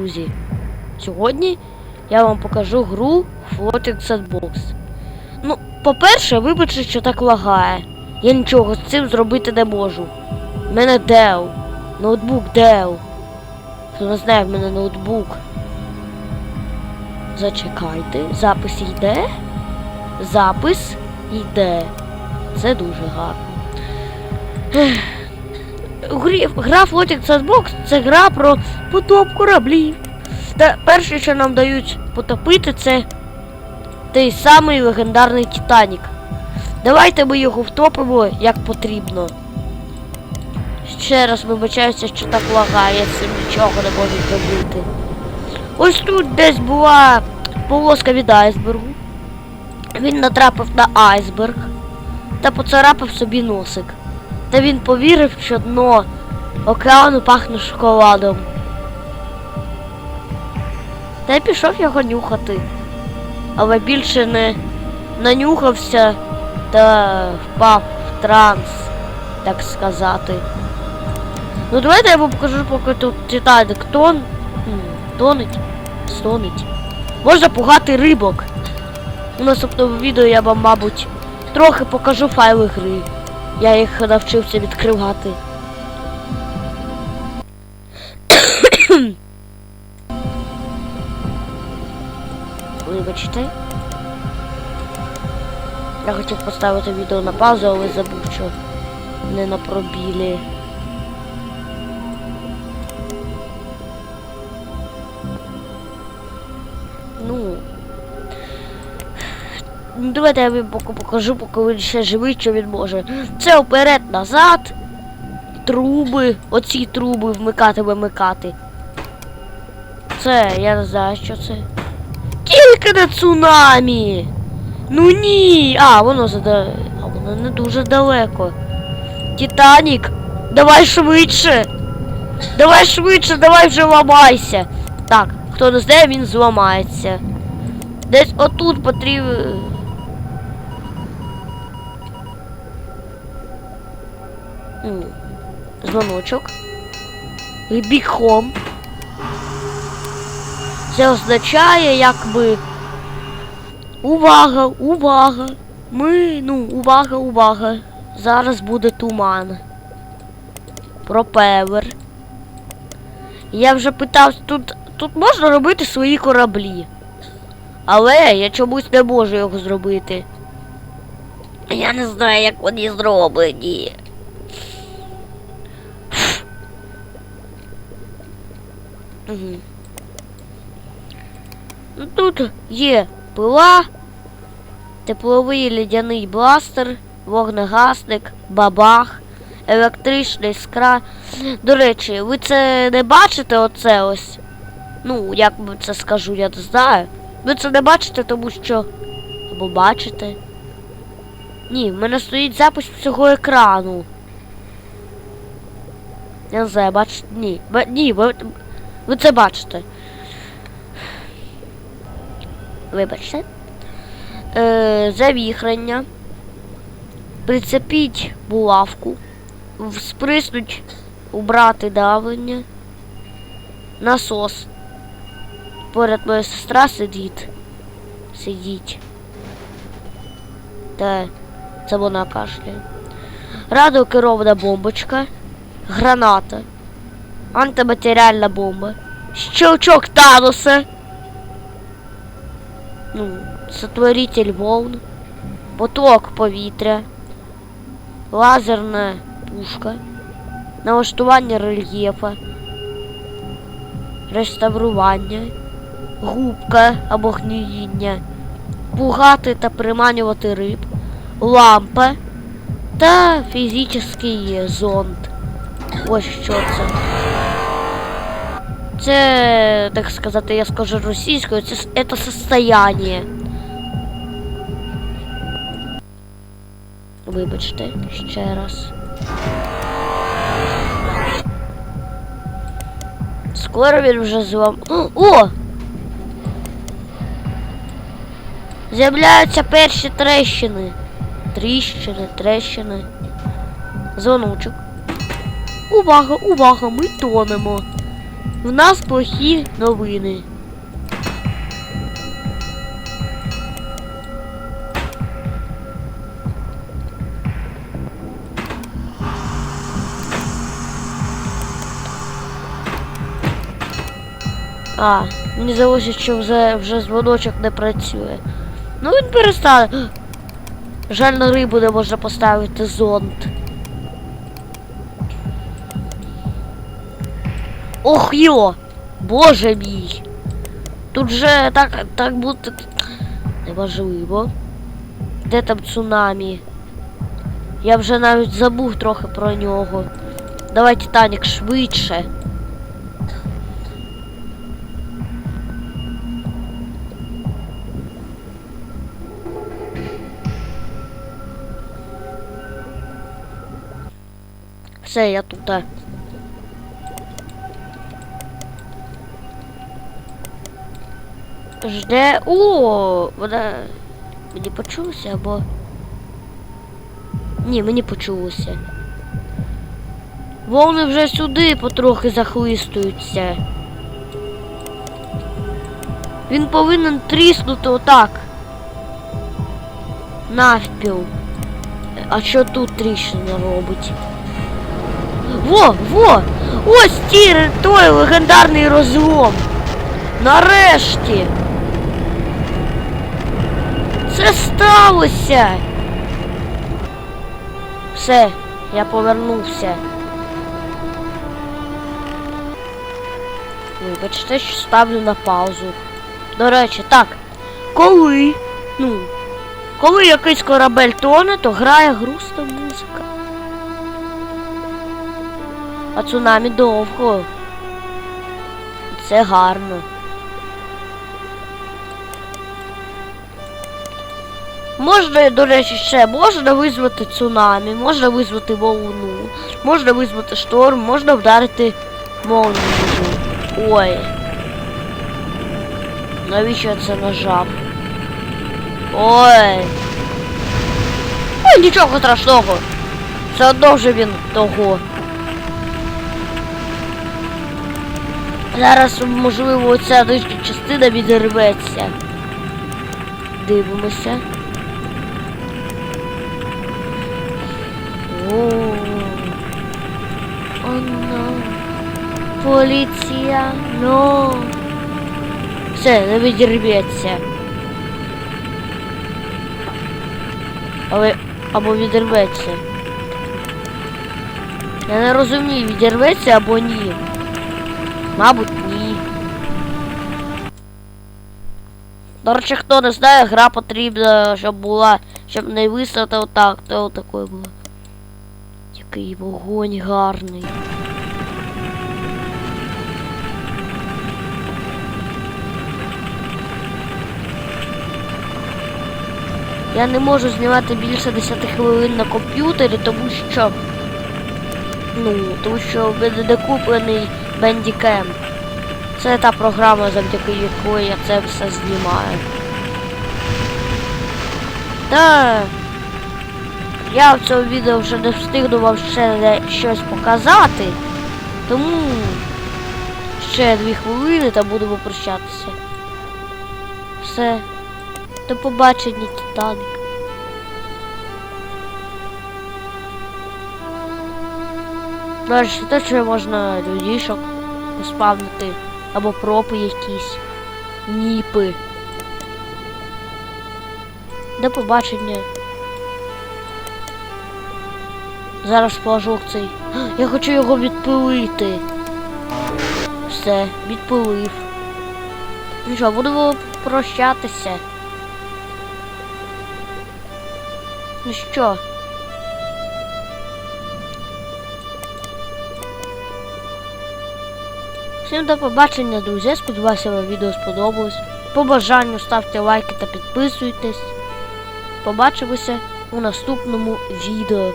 Друзі, сьогодні я вам покажу гру Floating Sandbox. Ну, по-перше, вибачте, що так лагає. Я нічого з цим зробити не можу. У мене Dell. Ноутбук Dell. Хто не знає, в мене ноутбук. Зачекайте. Запис йде. Запис йде. Це дуже гарно. Гра Floating Sandbox це гра про потоп кораблів. Та перше, що нам дають потопити, це той самий легендарний Титанік. Давайте ми його втопимо як потрібно. Ще раз вибачаюся, що так лагає, з нічого не можу зробити. Ось тут десь була полоска від айсбергу. Він натрапив на айсберг та поцарапав собі носик. Та він повірив, що дно океану пахне шоколадом. Та й пішов його нюхати. Але більше не нанюхався та впав в транс, так сказати. Ну давайте я вам покажу, поки тут Титанік тон. м, Тонеть. Стонеть. Можна пугати рибок. У наступному відео я вам, мабуть, трохи покажу файли гри. Я їх навчився відкривати. Вибачте. Я хотів поставити відео на паузу, але забув, що не на пробілі. Давайте я вам покажу, поки він ще живий, що він може. Це вперед-назад. Труби. Оці труби вмикати, вимикати. Це, я не знаю, що це. Тільки не цунамі! Ну ні! А, воно зада... А воно не дуже далеко. Титанік! Давай швидше! Давай швидше, давай вже ламайся! Так, хто не знає, він зламається. Десь отут потрібно. Дзвоночок. Big Home. Це означає, якби. Увага, увага! Ми, ну, увага, увага. Зараз буде туман. Пропевер. Я вже питав, тут, тут можна робити свої кораблі. Але я чомусь не можу його зробити. Я не знаю, як вони зроблені. Угу. Ну, тут є пила, тепловий лідяний бластер, вогнегасник, бабах, електрична іскра. До речі, ви це не бачите оце ось? Ну, як би це скажу, я не знаю. Ви це не бачите, тому що. Або бачите. Ні, в мене стоїть запис всього екрану. Я не знаю, бачите? Ні. Ні, ви, це бачите. Вибачте. Е, завіхрення. Прицепіть булавку. Всприснуть, убрати давлення. Насос. Поряд моя сестра сидить. Сидіть. Та це вона кашляє. Радіокерована бомбочка. Граната. Антиматеріальна бомба. Щелчок Таноса. Ну, сотворитель волн. Поток повітря. Лазерна пушка. Налаштування рельєфа. Реставрування. Губка або гниїння. Пугати та приманювати риб. Лампа. Та фізичний зонд. Ось що це. Це, так сказати, я скажу російською, це, це состояние. Вибачте, ще раз. Скоро він вже злам... О! О! З'являються перші трещини. Тріщини, трещини. Дзвоночок. Увага, увага, ми тонемо. В нас плохі новини. А, мені здалося, що вже, вже дзвоночок не працює. Ну він перестане. Жаль на рибу не можна поставити зонт. Ох йо! Боже мій! Тут же так, так буде неможливо. Де там цунамі? Я вже навіть забув трохи про нього. Давай, Титанік, швидше. Все, я тут. Жде. О, вона. Мені почулося або. Ні, мені почулося. Волни вже сюди потрохи захлистуються. Він повинен тріснути отак. Навпіл. А що тут тріщина робить? Во, во! Ось ті, той легендарний розлом. Нарешті. Це сталося. Все, я повернувся. Вибачте, що ставлю на паузу. До речі, так. Коли, ну, коли якийсь корабель тоне, то грає грустна музика. А цунамі довго. Це гарно. Можна, до речі, ще можна визвати цунамі, можна визвати волну, можна визвати шторм, можна вдарити молнію. Ой. Навіщо я це нажав? Ой. Ой, нічого страшного. Все одно вже він того. Зараз, можливо, оця нижня частина відірветься. Дивимося. О, о, no. Поліція, но. Все, не відірветься. Але або відірветься. Я не розумію, відірветься або ні. Мабуть, ні. До речі, хто не знає, гра потрібна, щоб була, щоб не висота отак, то отакою було. Який вогонь гарний. Я не можу знімати більше 10 хвилин на комп'ютері, тому що. Ну, тому що в мене не Bandicam. Це та програма, завдяки якої я це все знімаю. Та я в цьому відео вже не встигну вам ще щось показати. Тому ще дві хвилини та будемо прощатися. Все. До побачення, Титаник. Далі те, що можна людішок спавнити. Або пропи якісь. Ніпи. До побачення. Зараз флажок цей. Я хочу його відпилити. Все, відпилив. Ну що, будемо прощатися. Ну що? Всім до побачення, друзі. Сподіваюся, вам відео сподобалось. По бажанню ставте лайки та підписуйтесь. Побачимося у наступному відео.